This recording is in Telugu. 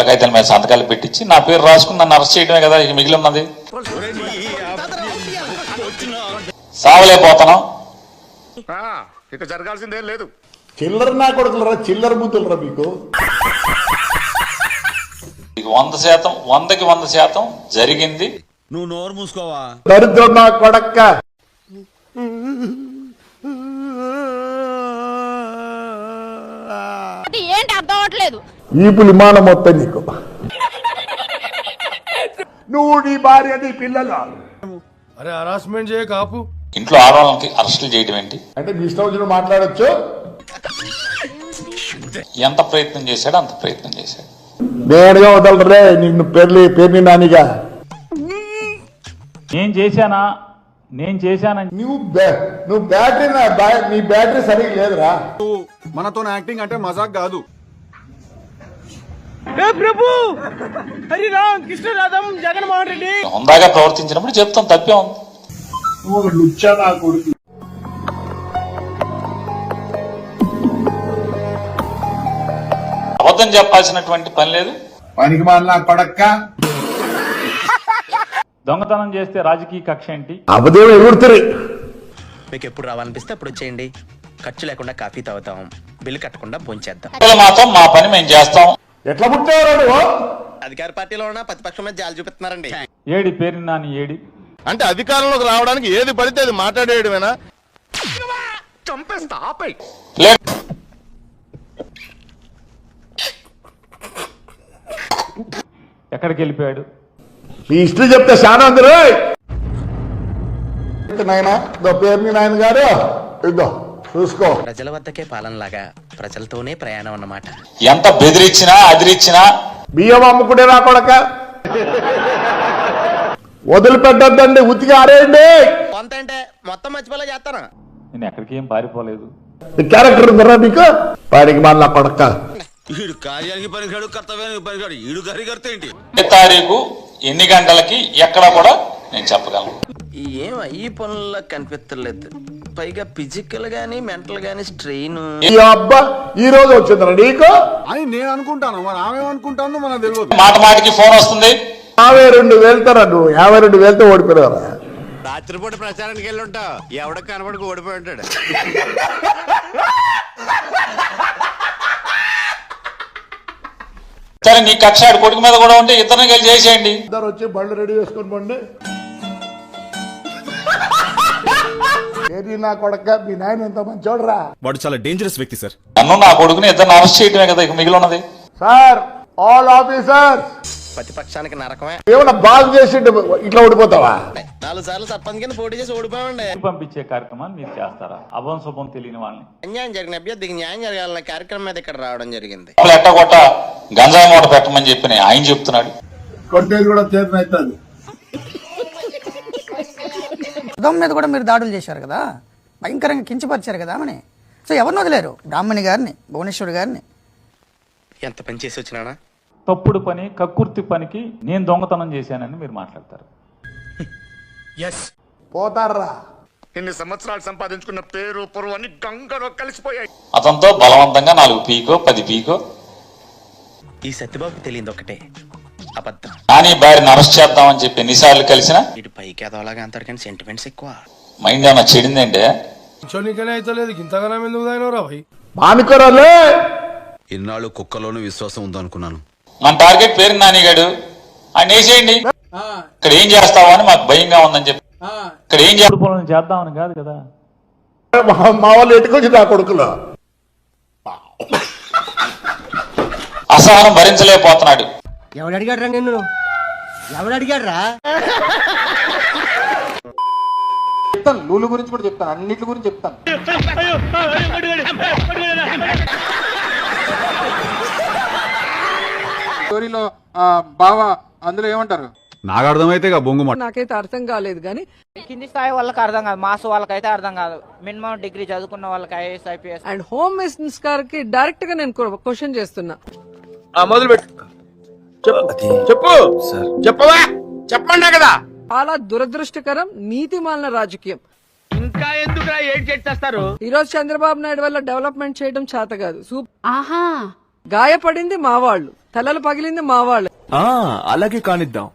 తెలకాయతల మీద సంతకాలు పెట్టించి నా పేరు రాసుకుని నన్ను అరెస్ట్ చేయడమే కదా ఇక మిగిలి ఉన్నది సావలేకపోతున్నాం ఇక జరగాల్సిందేం లేదు. చిల్లర నా కొడుకులరా చిల్లర బుద్ధులరా మీకు? వంద శాతం వందకి వంద శాతం జరిగింది. నువ్వు నోరు మూసుకోవా? దరిద్రం నా కొడక్క అది ఏంటి అర్థం అవ్వట్లేదు? ఈపు విమానం మొత్తం నీకు. నువ్వు నీ భార్య నీ పిల్లలు అరే హరాస్మెంట్ చేయ కాపు. ఇంట్లో ఆడవాళ్ళకి అరెస్టులు చేయడం ఏంటి? అంటే మీ ఇష్టం వచ్చిన మాట్లాడొచ్చు. ఎంత ప్రయత్నం చేశాడో అంత ప్రయత్నం చేశాడు. నేనుగా వదలరే నిన్ను పెళ్ళి పేర్ని నానిగా. నేను చేశానా? నేను చేశానని నువ్వు బ్యా- నువ్వు బ్యాటరీ నా బ్యా- నీ బ్యాటరీ సరిగ్గా లేదురా. మనతో యాక్టింగ్ అంటే మజాక్ కాదు. హుందాగా ప్రవర్తించినప్పుడు చెప్తాం తప్పే ఉంది. నువ్వు ఒక లుచ్చా నా కొడుకు. అబద్ధం చెప్పాల్సినటువంటి పని లేదు. పనికి మాలిన కొడక్క. దొంగతనం చేస్తే రాజకీయ కక్ష ఏంటి? అబద్ధం ఎగురుతుంది మీకు ఎప్పుడు రావాలనిపిస్తే అప్పుడు వచ్చేయండి ఖర్చు లేకుండా కాఫీ తాగుతాం. బిల్లు కట్టకుండా భోంచేద్దాం. మాత్రం మా పని మేము చేస్తాం. ఎట్లా అధికార పార్టీలో ఉన్న ప్రతిపక్షం మీద జాలి చూపిస్తున్నారండి. ఏడి పేరు నాని ఏడి? అంటే అధికారంలోకి రావడానికి ఏది పడితే అది మాట్లాడేయడమేనా? చంపేస్తా ఆపై లే. ఎక్కడికి వెళ్ళిపోయాడు? మీ హిస్టరీ చెప్తే చాలా ఉంది రోయ్! నాయన? ఇదో పేరుని నాయన గారు ఇదో చూసుకో. ప్రజల వద్దకే పాలనలాగా ప్రజలతోనే ప్రయాణం అన్నమాట. ఎంత బెదిరించినా అదిరిచ్చినా బియ్యం అమ్ముకునే నా కొడక? వదిలిపెట్టద్దండి ఉతికి ఆరేయండి! కొంత అంటే మొత్తం మర్చిపోలే చేస్తాను. నేను ఎక్కడికి ఏం పారిపోలేదు. ఈ క్యారెక్టర్ ఉందరా మీకు వాడికి మళ్ళా కొడక. ఈడు కార్యానికి పనికాడు కర్తవ్యానికి పనికాడు ఈడు గారి కర్త ఏంటి? తారీఖు? ఎన్ని గంటలకి ఎక్కడ కూడా నేను చెప్పగలను. ఏం ఈ పనుల్లో కనిపించలేదు పైగా ఫిజికల్ గానీ మెంటల్ గానీ స్ట్రెయిన్ ఈ అబ్బా ఈ రోజు వచ్చిందిరా నీకు? అని నేను అనుకుంటాను. మరి ఆమె అనుకుంటాను మనకు తెలియదు. మాట మాటికి ఫోన్ వస్తుంది. యాభై రెండు వేలుతారా నువ్వు? యాభై రెండు వేలతో ఓడిపోయారా రాత్రిపూట ప్రచారానికి వెళ్ళి ఉంటావు. ఎవడ కనబడికి ఓడిపోయి ఉంటాడు. సరే నీ కక్ష కొడుకు మీద కూడా ఉంటే ఇద్దరిని కలిసి చేసేయండి. ఇద్దరు వచ్చి బళ్ళు రెడీ చేసుకొని పండి. ఏది నా కొడక? మీ నాయన ఎంత మంచోడరా? వాడు చాలా డేంజరస్ వ్యక్తి సార్ నన్ను నా కొడుకుని అరెస్ట్ చేయడమే కదా ఇక మిగిలి సార్ ఆల్ ఆఫీసర్స్ ప్రతిపక్షానికి నరకమే. ఏమన్నా బాగు చేసి ఇట్లా ఓడిపోతావా? నాలుగు సార్లు సర్పంచ్ కింద పోటీ చేసి ఓడిపోయామండి. పంపించే కార్యక్రమాన్ని మీరు చేస్తారా? అభం శుభం తెలియని వాళ్ళని. అన్యాయం జరిగిన అభ్యర్థికి న్యాయం జరగాలన్న కార్యక్రమం మీద ఇక్కడ రావడం జరిగింది. ఎట్టగొట్ట గంజాయి మూట పెట్టమని చెప్పి ఆయన చెప్తున్నాడు. కొట్టేది కూడా చేతనవుతుంది ఉదయం మీద కూడా మీరు దాడులు చేశారు కదా? భయంకరంగా కించపరిచారు కదా ఆమెని? సో ఎవరిని వదిలేరు? బ్రాహ్మణి గారిని భువనేశ్వరి గారిని? ఎంత పని చేసి వచ్చినానా? తప్పుడు పని కక్కుర్తి పనికి నేను దొంగతనం చేశానని మీరు మాట్లాడతారు. పోతారా? ఇన్ని సంవత్సరాలు సంపాదించుకున్న పేరు పొరువు అన్ని గంగలో కలిసిపోయాయి. అతనితో బలవంతంగా నాలుగు పీకో పది పీకో. ఈ సత్యబాబుకి తెలియదు ఒకటే అబద్ధం. నాని భార్యని అరెస్ట్ చేద్దామని చెప్పి ఎన్నిసార్లు కలిసినా? ఇటు పైకి ఎదవలాగా అంటాడు కానీ సెంటిమెంట్స్ ఎక్కువ. మైండ్ ఏమన్నా చెడిందంటే? కూర్చోనికనే అయితే లేదు ఇంతగానం ఎందుకు తాగినవరా భయ్ మానుకోరాలే ఇన్నాళ్ళు కుక్కలోనూ విశ్వాసం ఉందనుకున్నాను. మన టార్గెట్ పేరు నానిగాడు ఆయన వేసేయండి ఇక్కడ ఏం చేస్తావా అని మాకు భయంగా ఉందని చెప్పి ఇక్కడ ఏం చేస్తా పనులు చేద్దామని కాదు కదా మా- వాళ్ళు ఎట్టుకొచ్చి నా కొడుకులు అసహనం భరించలేకపోతున్నాడు ఎవడు అడిగాడు రా నిన్ను ఎవడు అడిగాడు రా చెప్తాను లూలు గురించి కూడా చెప్తాను అన్నిటి గురించి చెప్తాను స్టోరీలో బావ అందులో ఏమంటారు? నాకు అర్థమైతే బొంగు నాకైతే అర్థం కాలేదు కానీ కింది స్థాయి వాళ్ళకి అర్థం కాదు మాస్ వాళ్ళకైతే అర్థం కాదు. మినిమం డిగ్రీ చదువుకున్న వాళ్ళకి ఐఏఎస్ ఐపీఎస్. అండ్ హోమ్ మినిస్టర్కి డైరెక్ట్గా నేను క్వశ్చన్ చేస్తున్నా. మొదలు పెట్టు చెప్పు. చెప్పు. చెప్పవా? చెప్పండి కదా. చాలా దురదృష్టకరం నీతి మాలిన రాజకీయం. ఇంకా ఎందుకు ఏం చేస్తారు ఈ రోజు చంద్రబాబు నాయుడు వల్ల డెవలప్మెంట్ చేయడం చేత కాదు. ఆహా. గాయపడింది మా వాళ్ళు. తలలు పగిలింది మా వాళ్ళు. అలాగే కానిద్దాం.